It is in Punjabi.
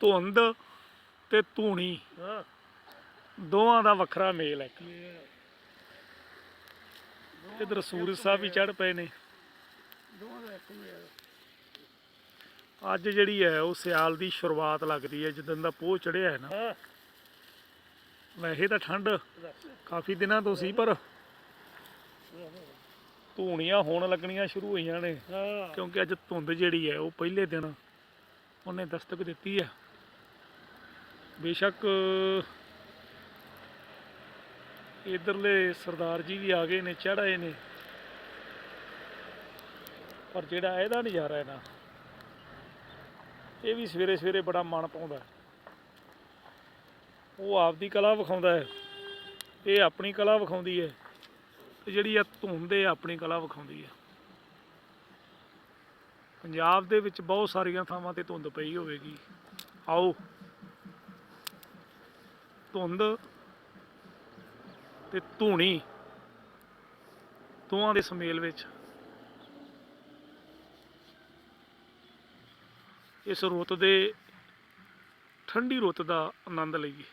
ਧੁੰਦ ਤੇ ਧੂਣੀ। ਦੋਵਾਂ ਦਾ ਵੱਖਰਾ ਮੇਲ ਹੈ ਇਧਰ ਸੂਰਜ ਸਾਹਿਬ ਵੀ ਚੜ ਪਏ ਨੇ। ਅੱਜ ਜਿਹੜੀ ਹੈ ਉਹ ਸਿਆਲ ਦੀ ਸ਼ੁਰੂਆਤ ਲੱਗਦੀ ਹੈ ਜਦੋਂ ਦਾ ਪੋਹ ਚੜਿਆ ਹੈ ਨਾ। ਵੈਸੇ ਤਾਂ ਠੰਡ ਕਾਫੀ ਦਿਨਾਂ ਤੋਂ ਸੀ ਪਰ ਧੂਣੀਆਂ ਹੋਣ ਲੱਗਣੀਆਂ ਸ਼ੁਰੂ ਹੋਈਆਂ ਨੇ। ਕਿਉਂਕਿ ਅੱਜ ਧੁੰਦ ਜਿਹੜੀ ਹੈ ਉਹ ਪਹਿਲੇ ਦਿਨ ਉਹਨੇ ਦਸਤਕ ਦਿੱਤੀ ਹੈ। ਬੇਸ਼ੱਕ ਇਧਰਲੇ ਸਰਦਾਰ ਜੀ ਵੀ ਆ ਗਏ ਨੇ ਚੜਾਏ ਨੇ। ਪਰ ਜਿਹੜਾ ਇਹਦਾ ਨਜ਼ਾਰਾ ਹੈ ਨਾ, ਇਹ ਵੀ ਸਵੇਰੇ ਸਵੇਰੇ ਬੜਾ ਮਨ ਪਾਉਂਦਾ ਉਹ ਆਪਦੀ ਕਲਾ ਵਿਖਾਉਂਦਾ ਹੈ, ਇਹ ਆਪਣੀ ਕਲਾ ਵਿਖਾਉਂਦੀ ਹੈ, ਤੇ ਜਿਹੜੀ ਆ ਧੁੰਦ ਇਹ ਆਪਣੀ ਕਲਾ ਵਿਖਾਉਂਦੀ ਹੈ। ਪੰਜਾਬ ਦੇ ਵਿੱਚ ਬਹੁਤ ਸਾਰੀਆਂ ਥਾਵਾਂ ਤੇ ਧੁੰਦ ਪਈ ਹੋਵੇਗੀ। ਆਓ। ਧੁੰਦ ਤੇ ਧੂਣੀ ਦੋਵਾਂ ਦੇ ਸਮੇਲ ਵਿੱਚ। ਇਸ ਰੁੱਤ ਦੇ, ਠੰਡੀ ਰੁੱਤ ਦਾ ਆਨੰਦ ਲਈਏ।